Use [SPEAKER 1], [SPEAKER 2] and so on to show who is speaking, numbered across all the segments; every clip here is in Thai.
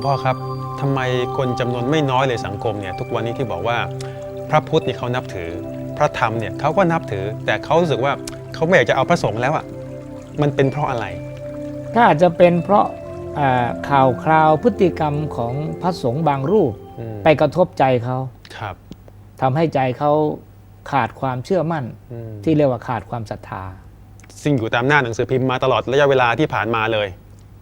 [SPEAKER 1] ลวงพ่อครับทำไมคนจำนวนไม่น้อยเลยสังคมเนี่ยทุกวันนี้ที่บอกว่าพระพุทธนี่เขานับถือ พระธรรมเนี่ยเขาก็นับถือ แต่เขารู้สึกว่าเขาไม่อยากจะเอาพระสงฆ์แล้วอะมันเป็นเพราะอะไร
[SPEAKER 2] ก็อาจจะเป็นเพราะอ่าข่าวคราวพฤติกรรมของพระสงฆ์บางรูป
[SPEAKER 1] อืม
[SPEAKER 2] ไปกระทบใจเขา
[SPEAKER 1] ครับ
[SPEAKER 2] ทำให้ใจเขาขาดความเชื่อมั่น
[SPEAKER 1] อืม
[SPEAKER 2] ที่เรียกว่าขาดความศรัทธา
[SPEAKER 1] สิ่งอยู่ตามหน้าหนังสือพิมพ์มาตลอดระยะเวลาที่ผ่านมาเลย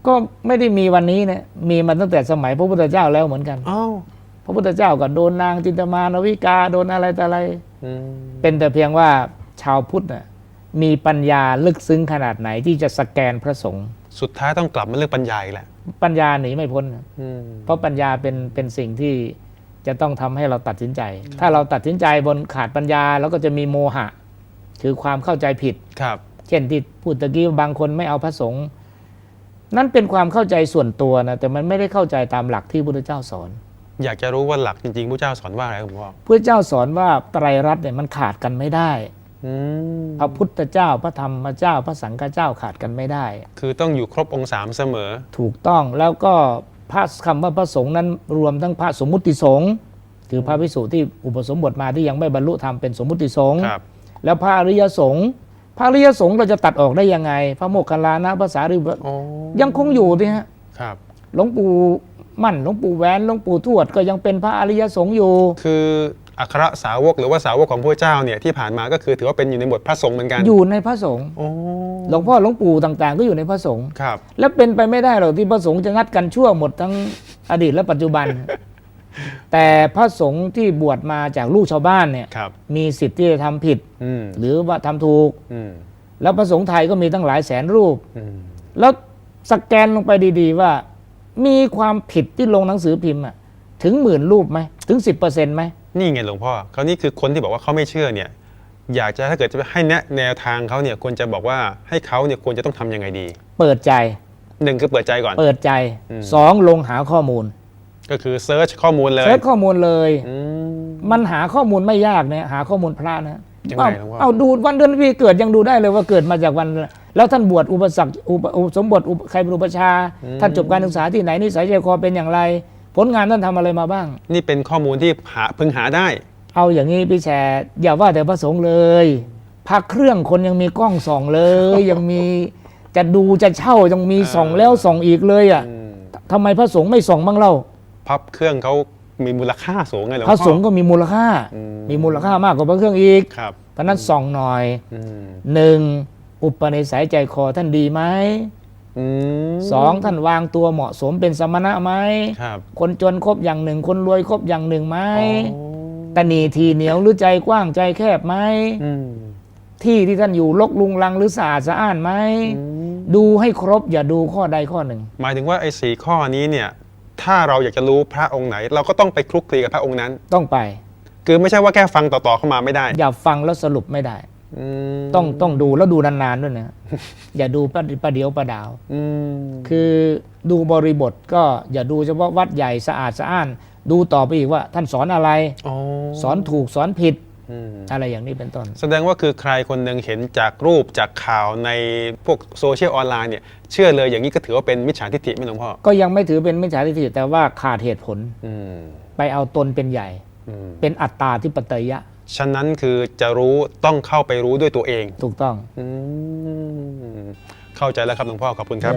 [SPEAKER 2] ก็ไม่ได้มีวันนี้นะมีมาตั้งแต่สมัยพระพุทธเจ้าแล้วเหมือนกัน
[SPEAKER 1] อ้าว
[SPEAKER 2] พระพุทธเจ้าก็โดนนางจินตมานวิกาโดนอะไรแต่อะไร
[SPEAKER 1] อืม
[SPEAKER 2] เป็นแต่เพียงว่าชาวพุทธน่ะมีปัญญาลึกซึ้งขนาดไหนที่จะสแกนพระสงฆ์
[SPEAKER 1] สุดท้ายต้องกลับมาเรื่องปัญญาอีกแหละ
[SPEAKER 2] ปัญญาหนีไม่พ้น
[SPEAKER 1] อืม
[SPEAKER 2] เพราะปัญญาเป็นเป็นสิ่งที่จะต้องทำให้เราตัดสินใจ ถ้าเราตัดสินใจบนขาดปัญญาแล้วก็จะมีโมหะ คือความเข้าใจผิด
[SPEAKER 1] ครับ
[SPEAKER 2] เช่นที่พูดตะกี้บางคนไม่เอาพระสงฆ์ นั่นเป็นความเข้าใจส่วนตัวนะ แต่มันไม่ได้เข้าใจตามหลักที่พระพุทธเจ้าสอน
[SPEAKER 1] อยากจะรู้ว่าหลักจริงๆพระเจ้าสอนว่าอะไรครับหลวงพ่อ
[SPEAKER 2] พระเจ้าสอนว่าไตรรัตน์เนี่ยมันขาดกันไม่ได้
[SPEAKER 1] อืม
[SPEAKER 2] พระพุทธเจ้าพระธรรมเจ้าพระสังฆเจ้าขาดกันไม่ได้
[SPEAKER 1] คือต้องอยู่ครบองค์สามเสมอ
[SPEAKER 2] ถูกต้องแล้วก็พระคำว่าพระสงฆ์นั้นรวมทั้งพระสมมุติสงฆ์คือพระภิกษุที่อุปสมบทมาที่ยังไม่บรรลุธรรมเป็นสมมุติสงฆ์
[SPEAKER 1] ครับ
[SPEAKER 2] แล้วพระอริยสงฆ์ พระอริยสงฆ์เราจะตัดออกได้ยังไง พระโมคคัลลานะภาษาริบุตร
[SPEAKER 1] โอ้
[SPEAKER 2] ยังคงอยู่ดิฮะ
[SPEAKER 1] ครับ
[SPEAKER 2] หลวงปู่มั่นหลวงปู่แหวนหลวงปู่ทวดก็ยังเป็นพระอริยสงฆ์อยู่
[SPEAKER 1] คืออัครสาวกหรือว่าสาวกของพระเจ้าเนี่ยที่ผ่านมาก็คือถือว่าเป็นอยู่ในบทพระสงฆ์เหมือนกัน
[SPEAKER 2] อยู่ในพระสงฆ์
[SPEAKER 1] โอ้
[SPEAKER 2] หลวงพ่อหลวงปู่ต่าง ๆ ก็อยู่ในพระสงฆ์
[SPEAKER 1] ครับ
[SPEAKER 2] และเป็นไปไม่ได้หรอกที่พระสงฆ์จะงัดกันชั่วหมดทั้งอดีตและปัจจุบัน แต่พระสงฆ์ที่บวชมาจากลูกชาวบ้านเนี่ย
[SPEAKER 1] ครับ
[SPEAKER 2] มีสิทธิ์ที่จะทำผิด
[SPEAKER 1] อืม
[SPEAKER 2] หรือว่าทำถูก
[SPEAKER 1] อืม
[SPEAKER 2] แล้วพระสงฆ์ไทยก็มีตั้งหลายแสนรูป
[SPEAKER 1] อืม
[SPEAKER 2] แล้วสแกนลงไปดีๆ ว่า มีความผิดที่ลงหนังสือพิมพ์อะถึงหมื่นรูปไหมถึง10%ไหม
[SPEAKER 1] นี่ไงหลวงพ่อเขานี่คือคนที่บอกว่าเขาไม่เชื่อเนี่ย อยากจะถ้าเกิดจะให้แนะแนวทางเขาเนี่ยควรจะบอกว่าให้เขาเนี่ยควรจะต้องทำยังไงดี
[SPEAKER 2] เปิดใจ
[SPEAKER 1] หนึ่งคือเปิดใจก่อน
[SPEAKER 2] เปิดใจ
[SPEAKER 1] อืม
[SPEAKER 2] สองลงหาข้อมูล
[SPEAKER 1] ก็คือเซิร์ชข้อมูลเลย
[SPEAKER 2] เซิร์ชข้อมูลเลย
[SPEAKER 1] อืม
[SPEAKER 2] มันหาข้อมูลไม่ยากเนี่ยหาข้อมูลพระนะ
[SPEAKER 1] ยังไง
[SPEAKER 2] เอา
[SPEAKER 1] หลวงพ่อ
[SPEAKER 2] เอาดูวันเดือนปีเกิดยังดูได้เลยว่าเกิดมาจากวัน แล้วท่านบวชอุปสรรคอุปอุปสมบทอุปใครเป็นอุปชฌาย์ท่านจบการศึกษาที่ไหนนิสัยใจคอเป็นอย่างไร ผลงานท่านทำอะไรมาบ้าง
[SPEAKER 1] นี่เป็นข้อมูลที่หาพึงหาได้
[SPEAKER 2] เอาอย่างนี้พี่แชร์อย่าว่าแต่พระสงฆ์เลยพักเครื่องคนยังมีกล้องส่องเลย ยังมีจะดูจะเช่ายังมีส่องแล้วส่องอีกเลยอะ
[SPEAKER 1] อืม
[SPEAKER 2] ทำไมพระสงฆ์ไม่ส่องบ้างเล่า
[SPEAKER 1] พับเครื่องเขามีมูลค่าสูงไงหลวง
[SPEAKER 2] พ
[SPEAKER 1] พ่อ
[SPEAKER 2] ระสงฆ์ก็มีมูลค่า
[SPEAKER 1] อืม
[SPEAKER 2] มีมูลค่ามากกว่าพระเครื่องอีก
[SPEAKER 1] ครับ
[SPEAKER 2] เพราะฉะนั้นส่องหน่อย
[SPEAKER 1] อืม
[SPEAKER 2] หนึ่งอุปนิสัยใจคอท่านดีไหม
[SPEAKER 1] อืม
[SPEAKER 2] สองท่านวางตัวเหมาะสมเป็นสมณะไหม
[SPEAKER 1] ครับ
[SPEAKER 2] คนจนครบอย่างหนึ่ง คนรวยครบอย่างหนึ่งไหม
[SPEAKER 1] อ๋อ
[SPEAKER 2] ตนีทีเหนียวหรือใจกว้างใจแคบไหม
[SPEAKER 1] อืม
[SPEAKER 2] ที่ที่ท่านอยู่ลกลุงลังหรือสะอาดสะอ้านไหม
[SPEAKER 1] อืม
[SPEAKER 2] ดูให้ครบอย่าดูข้อใดข้อหนึ่ง
[SPEAKER 1] หมายถึงว่าไอ้สีข้อนี้เนี่ย ถ้าเราอยากจะรู้พระองค์ไหน เราก็ต้องไปคลุกคลีกับพระองค์นั้น
[SPEAKER 2] ต้องไป
[SPEAKER 1] คือไม่ใช่ว่าแค่ฟังต่อๆเข้ามาไม่ได้
[SPEAKER 2] อย่าฟังแล้วสรุปไม่ได้
[SPEAKER 1] อืม
[SPEAKER 2] ต้องต้องดูแล้วดูนานๆด้วยนะ อย่าดูประประเดี๋ยวประดาว
[SPEAKER 1] อืม
[SPEAKER 2] คือดูบริบทก็อย่าดูเฉพาะวัดใหญ่สะอาดสะอ้าน ดูต่อไปอีกว่า ท่านสอนอะไร
[SPEAKER 1] อ๋อ
[SPEAKER 2] สอนถูกสอนผิด
[SPEAKER 1] อะ
[SPEAKER 2] ไรอย่างนี้เป็นต้น
[SPEAKER 1] แสดงว่าคือใครคนหนึ่งเห็นจากรูปจากข่าวในพวกโซเชียลออนไลน์เนี่ยเชื่อเลยอย่างนี้ก็ถือว่าเป็นมิจฉาทิฏฐิไหมหลวงพ่อ
[SPEAKER 2] ก็ยังไม่ถือเป็นมิจฉาทิฏฐิแต่ว่าขาดเหตุผลไปเอาตนเป็นใหญ่ เป็นอัตตาที่ปตยะ
[SPEAKER 1] ฉะนั้นคือจะรู้ต้องเข้าไปรู้ด้วยตัวเอง
[SPEAKER 2] ถูกต้อง
[SPEAKER 1] อเข้าใจแล้วครับหลวงพ่อขอบคุณครับ